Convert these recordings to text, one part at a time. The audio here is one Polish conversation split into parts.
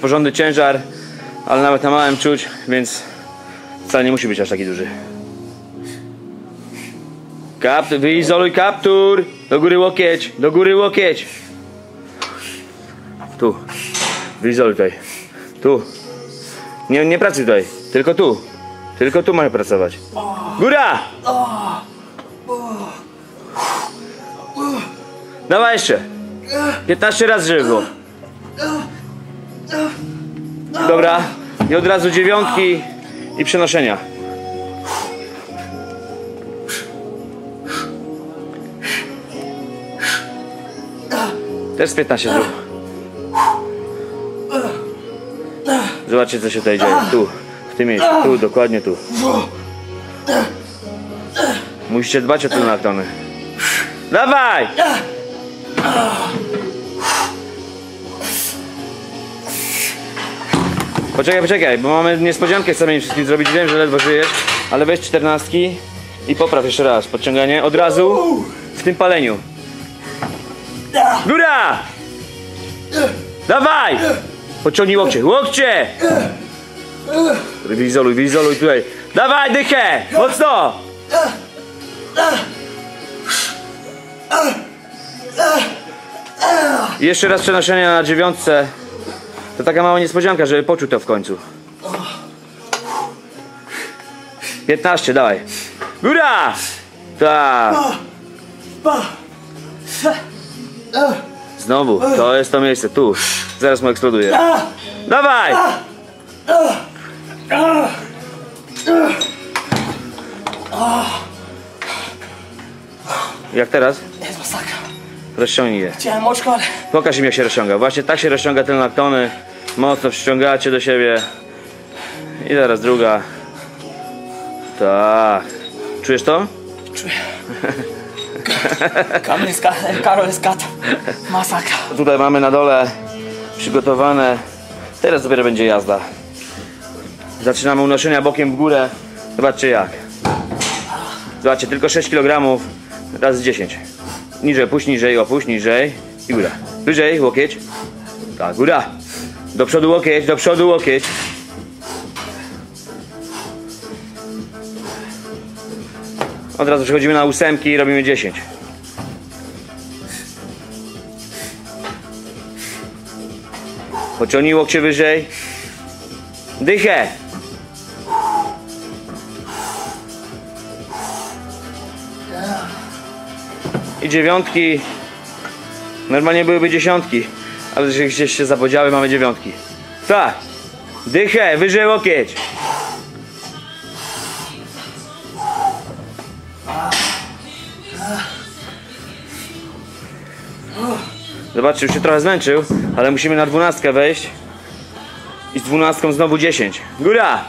Porządny ciężar, ale nawet na małym czuć, więc wcale nie musi być aż taki duży. Kaptur, wyizoluj kaptur! Do góry łokieć, do góry łokieć! Tu. Wyizoluj tutaj. Tu. Nie, nie pracuj tutaj, tylko tu. Tylko tu masz pracować. Góra! Dawaj jeszcze. 15 razy, żeby było. Dobra. I od razu dziewiątki i przenoszenia. Też z 15 zrób. Zobaczcie co się tutaj dzieje. Tu, w tym miejscu. Tu, dokładnie tu. Musicie dbać o te naktony. Dawaj! Poczekaj, poczekaj, bo mamy niespodziankę chcemy im wszystkim zrobić. Wiem, że ledwo żyjesz, ale weź czternastki i popraw jeszcze raz. Podciąganie od razu w tym paleniu. Góra! Dawaj! Podciągnij łokcie, łokcie! Wizoluj, wizoluj tutaj. Dawaj, dychę! Mocno! Jeszcze raz przenoszenie na dziewiątce. To taka mała niespodzianka, żeby poczuł to w końcu. 15, dawaj. Góra! Tak. Znowu, to jest to miejsce, tu. Zaraz mu eksploduje. Dawaj! Jak teraz? Jest masakra. Rozciągnij je. Chciałem oczko, ale Pokaż im jak się rozciąga. Właśnie tak się rozciąga ten laktony. Mocno przyciągacie do siebie. I zaraz druga. Tak. Czujesz to? czuję. Kamil jest Karol jest kat. Masakra. Tutaj mamy na dole przygotowane. Teraz dopiero będzie jazda. Zaczynamy unoszenia bokiem w górę. Zobaczcie jak. Zobaczcie, tylko 6 kg razy 10. Niżej, opuść niżej, opuść niżej i góra. Wyżej, łokieć. Tak, góra. Do przodu łokieć, do przodu łokieć. Od razu przechodzimy na ósemki i robimy 10. Pociągnij łokcie wyżej. Dychę. I dziewiątki. Normalnie byłyby dziesiątki. Ale że gdzieś się zapodziały, mamy dziewiątki. Tak. Dychę, wyżej łokieć. Zobaczcie, już się trochę zmęczył, ale musimy na dwunastkę wejść. I z dwunastką znowu 10. Góra!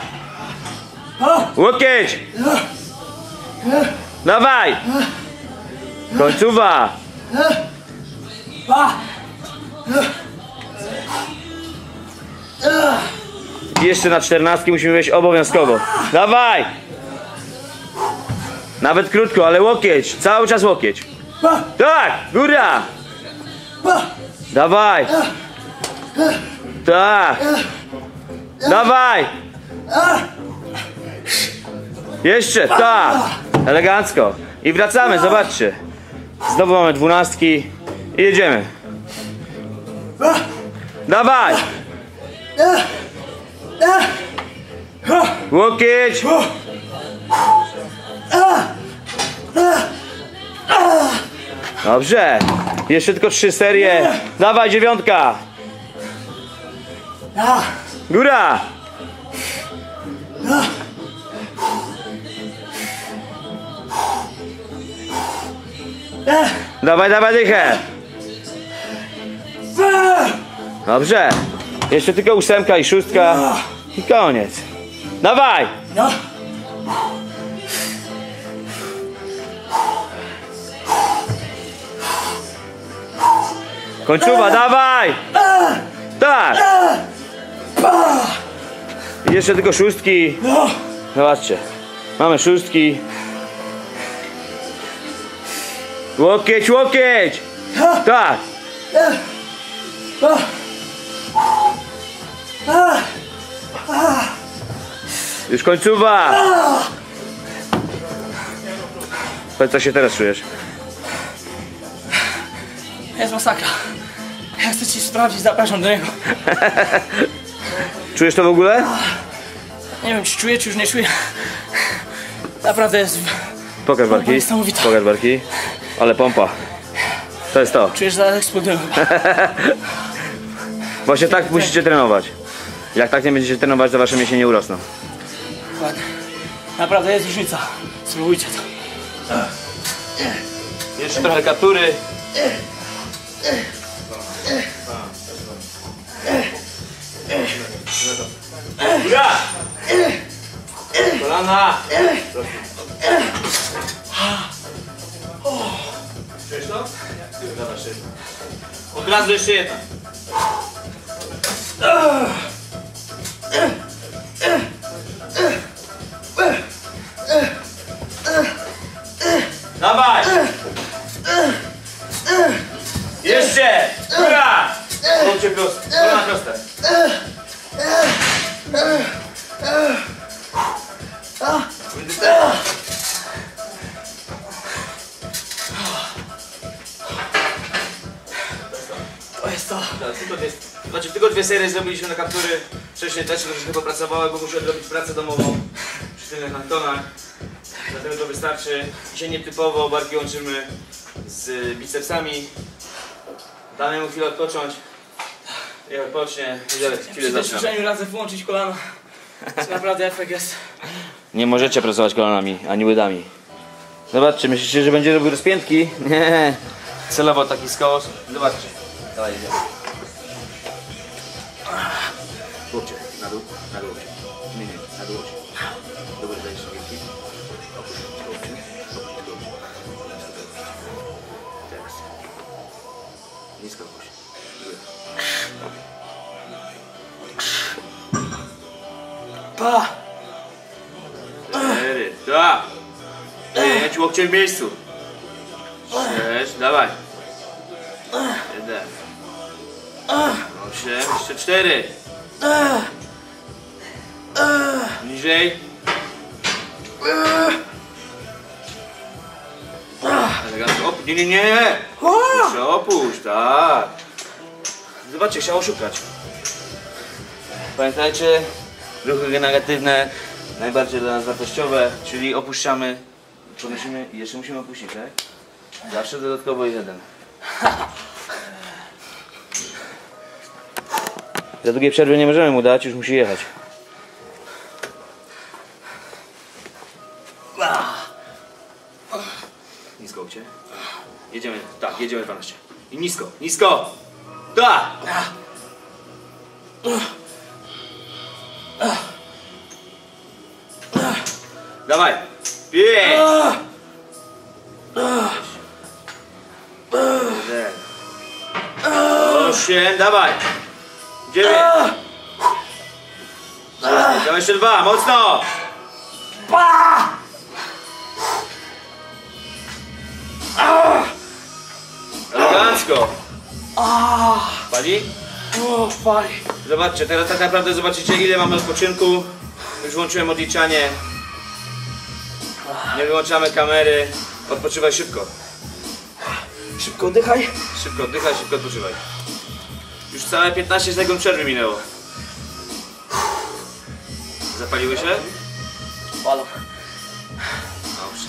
Łokieć! Dawaj! Końcówa! Jeszcze na czternastki musimy wejść obowiązkowo. Dawaj! Nawet krótko, ale łokieć. Cały czas łokieć. Tak! Góra! Dawaj! Tak! Dawaj! Jeszcze, tak! Elegancko. I wracamy, zobaczcie. Znowu mamy dwunastki i jedziemy. Dawaj! Łokieć! Dobrze. Jeszcze tylko trzy serie. Dawaj, dziewiątka. Góra. Dawaj, dawaj dychę. Dobrze. Jeszcze tylko ósemka i szóstka. I koniec. Dawaj. No. Kończowa, dawaj! Tak! I Jeszcze tylko szóstki. No. Zobaczcie. Mamy szóstki. Łokieć, łokieć! Tak! Już końcówa! Powiedz, co się teraz czujesz? Jest masakra. Ja chcę ci sprawdzić, zapraszam do niego. Czujesz to w ogóle? Nie wiem, czy czuję, czy już nie czuję. Naprawdę jest... Pokaż barki. niesamowita. Pokaż barki. Ale pompa. To jest to. Czujesz, że zaraz eksplodują. Właśnie tak musicie trenować. Jak tak nie będziecie trenować, to wasze mięśnie nie urosną. Ładnie. Naprawdę jest różnica. Spróbujcie to. Jeszcze trochę kaptury. Góra! Kolana! Czujesz to? Dobra, szybko. Od razu jeszcze jedna. Dawaj! Dwie serie zrobiliśmy na kaptury. Wcześniej też troszeczkę popracowały, bo muszę zrobić pracę domową przy tylnych hantonach. Dlatego to wystarczy. Dzisiaj nietypowo barki łączymy z bicepsami. Damy mu chwilę odpocząć. I odpocznie. Chwilę Przy zaczynamy. ćwiczeniu radzę włączyć kolano. To naprawdę efekt jest. Nie możecie pracować kolanami, ani łydami. Zobaczcie, myślicie, że będzie robił rozpiętki? Nie. Celowo taki skos. Zobaczcie. Dawaj, idziemy. Łokcie, na dół, na dół. Nie, nie, na wielki. Opuść łokcie, opuść łokcie. Teraz. Nisko opuść. Pa! Cztery, dwa. Pięć, łokcie w miejscu. Sześć, dawaj. Jeden. Osiem, jeszcze cztery. Niżej. Elegancko. Op- nie, nie, nie. Jeszcze opuść, tak. Zobaczcie, chciał oszukać. Pamiętajcie, ruchy negatywne, najbardziej dla nas wartościowe, czyli opuszczamy, podnosimy i jeszcze musimy opuścić, tak? Zawsze dodatkowo jeden. Za długiej przerwy nie możemy mu dać, już musi jechać. Nisko cię. Jedziemy, tak, jedziemy 12. I nisko, nisko! Tak! Dawaj! Pięć! Osiem, dawaj! Dziewięć! Dawaj jeszcze dwa, mocno! Elegancko! Pali? O, fali. Zobaczcie, teraz tak naprawdę zobaczycie ile mamy odpoczynku. Już włączyłem odliczanie. Nie wyłączamy kamery. Odpoczywaj szybko. Szybko oddychaj. Szybko oddychaj, szybko odpoczywaj. Już całe 15 sekund przerwy minęło. Zapaliły się? Palą. Dobrze.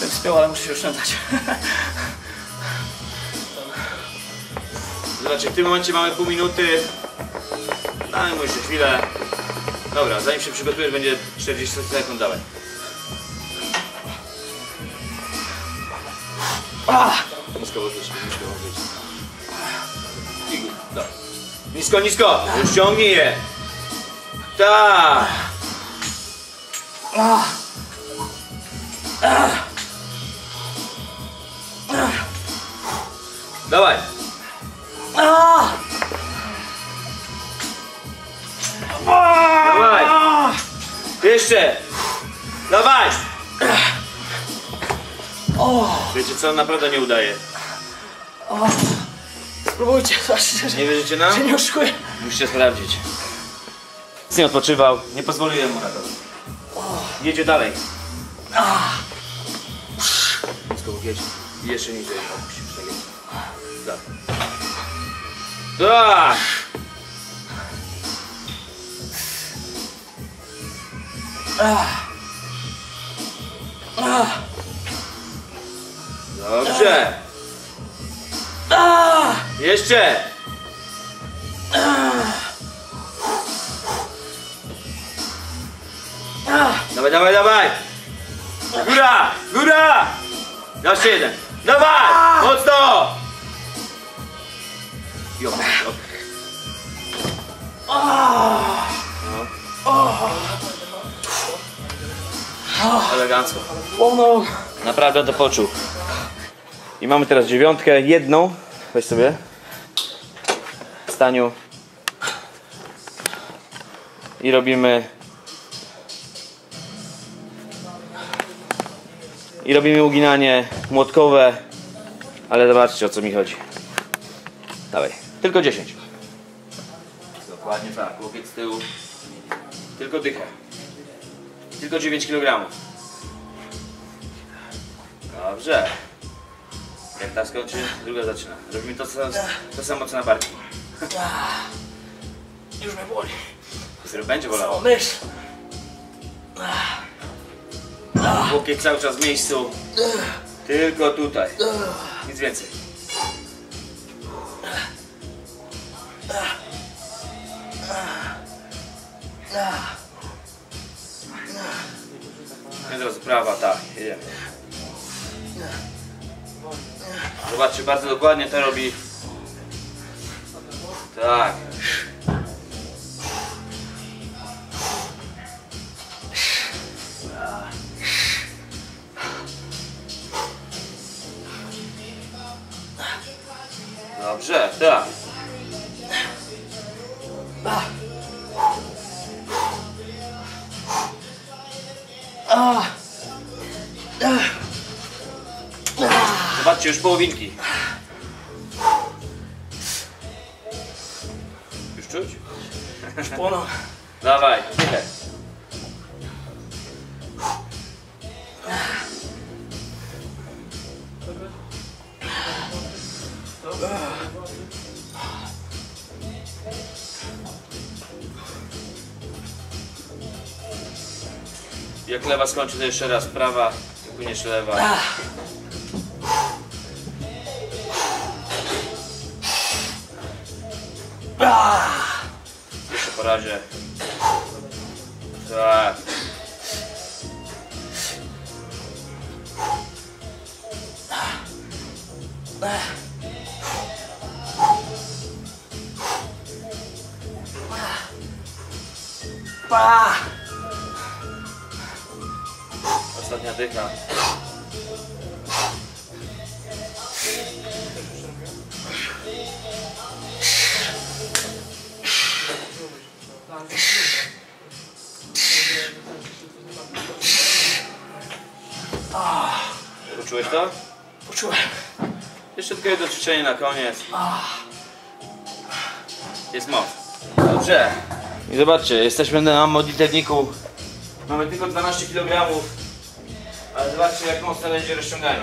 Bym spiął, ale muszę się oszczędzać. Zobaczcie, w tym momencie mamy pół minuty. Damy mu jeszcze chwilę. Dobra, zanim się przygotujesz, będzie 40 sekund. Nisko odwróć, nisko Nisko, nisko! Już ciągnij je! Tak! Dawaj! Dawaj! Jeszcze! Dawaj! Wiecie co, naprawdę nie udaje. Próbujcie, zobaczcie, że, Nie wierzycie nam? że nie oszukuję. Musicie sprawdzić. Nic nie odpoczywał, nie pozwoliłem mu na to. Jedzie dalej. Skoro jedzie. I jeszcze nie jedzie. Musisz tak jeść. Tak. Tak! Dobrze. Jeszcze. Dawaj, dawaj, dawaj! Góra! Góra! Jeszcze jeden! Dawaj! Mocno! Jo. Elegancko. Naprawdę to poczuł. I mamy teraz dziewiątkę, jedną. Weź sobie. Staniu. I robimy. I robimy uginanie młotkowe. Ale zobaczcie o co mi chodzi. Dawaj. Tylko 10. Dokładnie tak. Łokieć z tyłu. Tylko dycha. Tylko 9 kg. Dobrze. Jak ta skończy, druga zaczyna. Robimy to, samo- to samo co na barki. Już mnie boli. Dopiero będzie bolało. myśl. Łokieć cały czas w miejscu. Tylko tutaj. Nic więcej. I teraz prawa, tak, jedziemy. Zobaczcie, bardzo dokładnie to robi. Tak. Dobrze, tak. Zobaczcie, już połowinki. Już czuć? Płonął. Dawaj, dychę. Jak lewa skończy, to jeszcze raz prawa, płyniesz lewa. Jeszcze po razie. Tak. Pa! Ostatnia Poczułeś to? Poczułem. Jeszcze tylko jedno ćwiczenie na koniec. Jest moc. Dobrze. I zobaczcie, jesteśmy na modlitewniku. Mamy tylko 12 kg. Ale zobaczcie jak mocne będzie rozciąganie.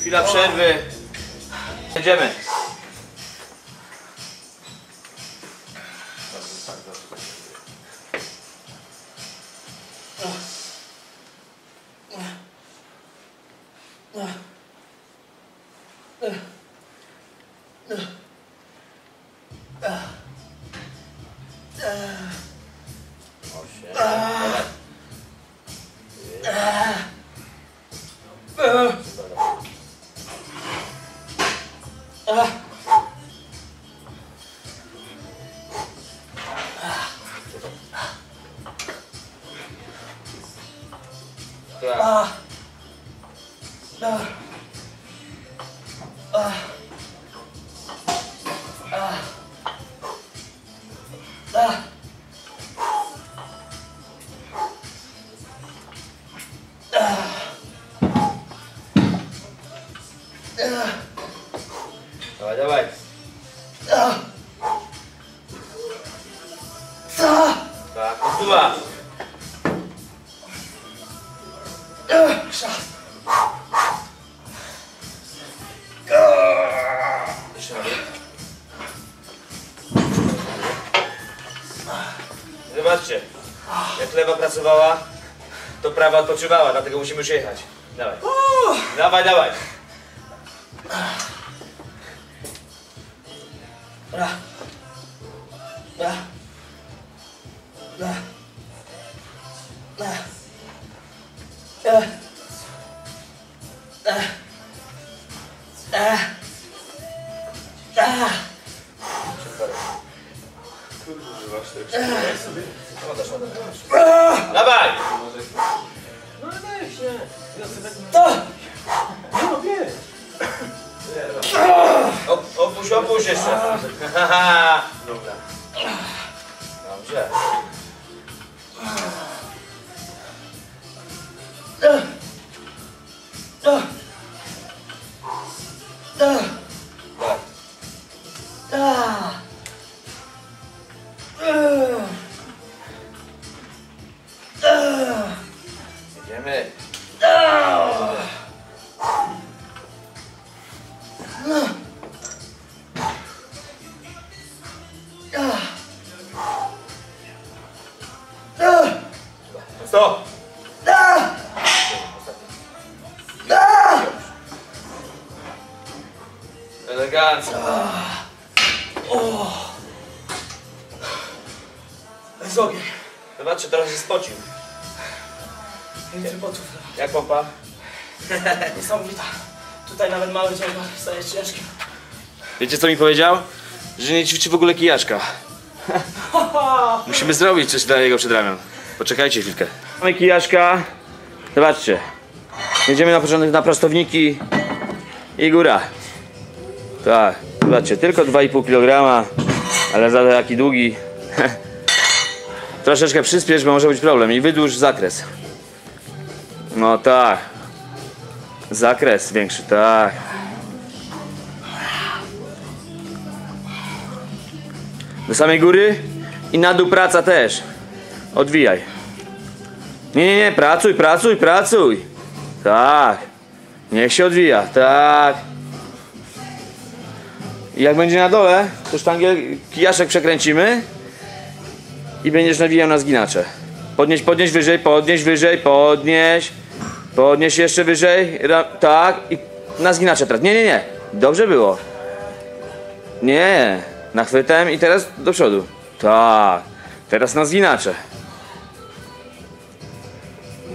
Chwila przerwy. Jedziemy. Tak. Dawaj, lewa pracowała, to prawa odpoczywała, dlatego musimy już jechać. Dawaj. Dawaj, dawaj. O, opuść, Elegancko. Z ogień. Zobaczcie, trochę się spocił. Więcej potów. Jak pompa? Niesamowita. Tutaj nawet mały ciągnik staje ciężkim. Wiecie co mi powiedział? Że nie ćwiczy w ogóle kijaczka. Musimy zrobić coś dla jego przedramion. Poczekajcie chwilkę. Mamy kijaczka. Zobaczcie. Jedziemy na początek na prostowniki i góra. Tak, zobaczcie, tylko 2,5 kg, ale za to jaki długi. Troszeczkę przyspiesz, bo może być problem i wydłuż zakres. No tak. Zakres większy, tak. Do samej góry i na dół praca też. Odwijaj. Nie, nie, nie, pracuj, pracuj, pracuj. Tak. Niech się odwija, tak. I jak będzie na dole, to sztangę kijaszek przekręcimy i będziesz nawijał na zginacze. Podnieś, podnieś wyżej, podnieś wyżej, podnieś. Podnieś jeszcze wyżej, ra, tak i na zginacze teraz. Nie, nie, nie. Dobrze było. Nie, nachwytem i teraz do przodu. Tak, teraz na zginacze.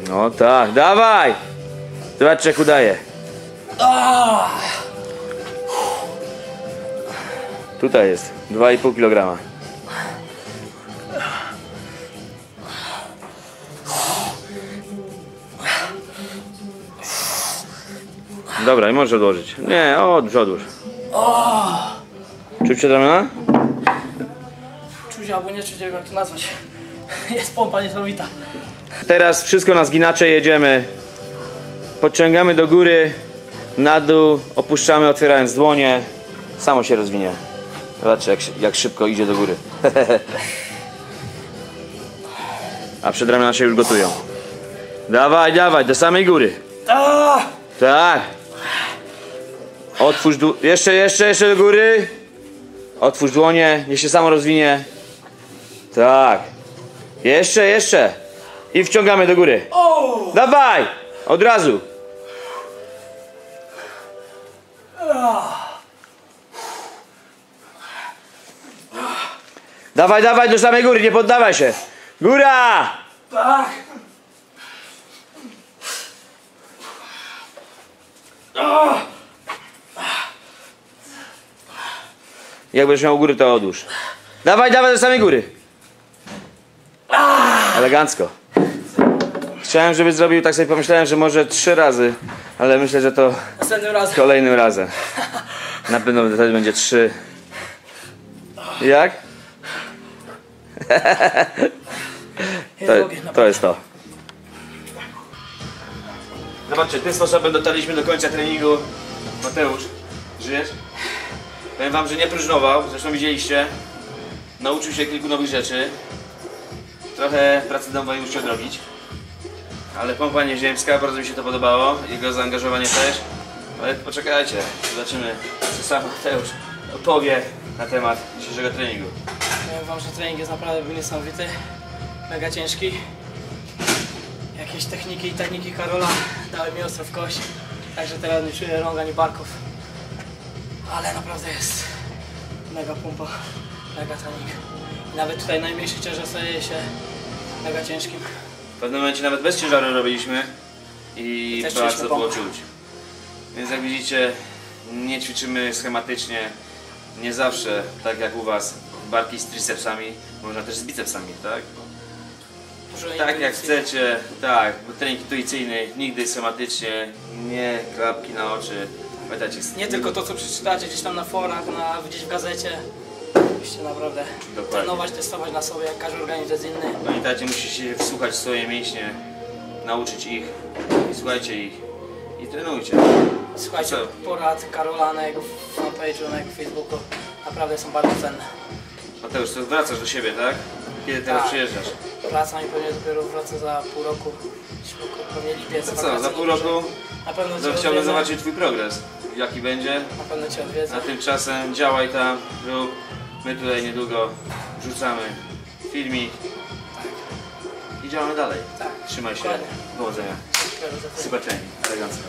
No tak, dawaj! Zobaczcie jak udaje. Tutaj jest, 2,5 kg. Dobra, i możesz odłożyć. Nie, odłóż, odłóż. Czuć się ramiona? Czuć albo nie czuć, nie wiem jak to nazwać. Jest pompa niesamowita. Teraz wszystko na zginacze jedziemy. Podciągamy do góry. Na dół, opuszczamy otwierając dłonie. Samo się rozwinie. Zobaczcie jak, jak szybko idzie do góry. A przedramiona się już gotują. Dawaj, dawaj, do samej góry. Tak. Otwórz dłonie. Jeszcze, jeszcze, jeszcze do góry. Otwórz dłonie, niech się samo rozwinie. Tak. Jeszcze, jeszcze. I wciągamy do góry. Dawaj! Od razu. Dawaj, dawaj do samej góry, nie poddawaj się. Góra! Tak! Jak będziesz miał góry, to odłóż. Dawaj, dawaj do samej góry. Elegancko. Chciałem, żebyś zrobił, tak sobie pomyślałem, że może trzy razy, ale myślę, że to razem. kolejnym razem. Na pewno wtedy będzie trzy. Jak? To, ogień, to jest to. Zobaczcie, tym sposobem dotarliśmy do końca treningu. Mateusz, żyjesz? Powiem wam, że nie próżnował, zresztą widzieliście. Nauczył się kilku nowych rzeczy. Trochę pracy domowej musiał odrobić. Ale pompa nieziemska, bardzo mi się to podobało. Jego zaangażowanie też. Ale poczekajcie, zobaczymy, co sam Mateusz opowie na temat dzisiejszego treningu. Powiem wam, że trening jest naprawdę był niesamowity. Mega ciężki. Jakieś techniki i techniki Karola dały mi ostro w kość. Także teraz nie czuję rąk ani barków. Ale naprawdę jest mega pumpa, mega trening. I nawet tutaj najmniejszy ciężar staje się mega ciężkim. W pewnym momencie nawet bez ciężaru robiliśmy i Też bardzo było czuć. Więc jak widzicie, nie ćwiczymy schematycznie, nie zawsze tak jak u Was, barki z tricepsami, można też z bicepsami, tak? Tak jak chcecie, tak, bo trening intuicyjny, nigdy schematycznie, nie klapki na oczy. Pamiętajcie, Nie tylko to, co przeczytacie gdzieś tam na forach, na, gdzieś w gazecie. Musicie naprawdę Dokładnie. trenować, testować na sobie, jak każdy organizm jest inny. Pamiętajcie, musicie się wsłuchać w swoje mięśnie, nauczyć ich i słuchajcie ich i trenujcie. Słuchajcie porad Karola na jego fanpage'u, na jego Facebooku. Naprawdę są bardzo cenne. Mateusz, to wracasz do siebie, tak? Kiedy teraz Tak. przyjeżdżasz? Wracam i pewnie dopiero wrócę za pół roku. Pewnie lipiec. To co, za pół roku Na pewno cię chciałbym odwiedzę. zobaczyć Twój progres. Jaki będzie? Na pewno cię odwiedzę. A tymczasem działaj tam, rób. My tutaj niedługo wrzucamy filmik. I działamy dalej. Tak. Trzymaj się. Dokładnie. Powodzenia. Super. Elegancko.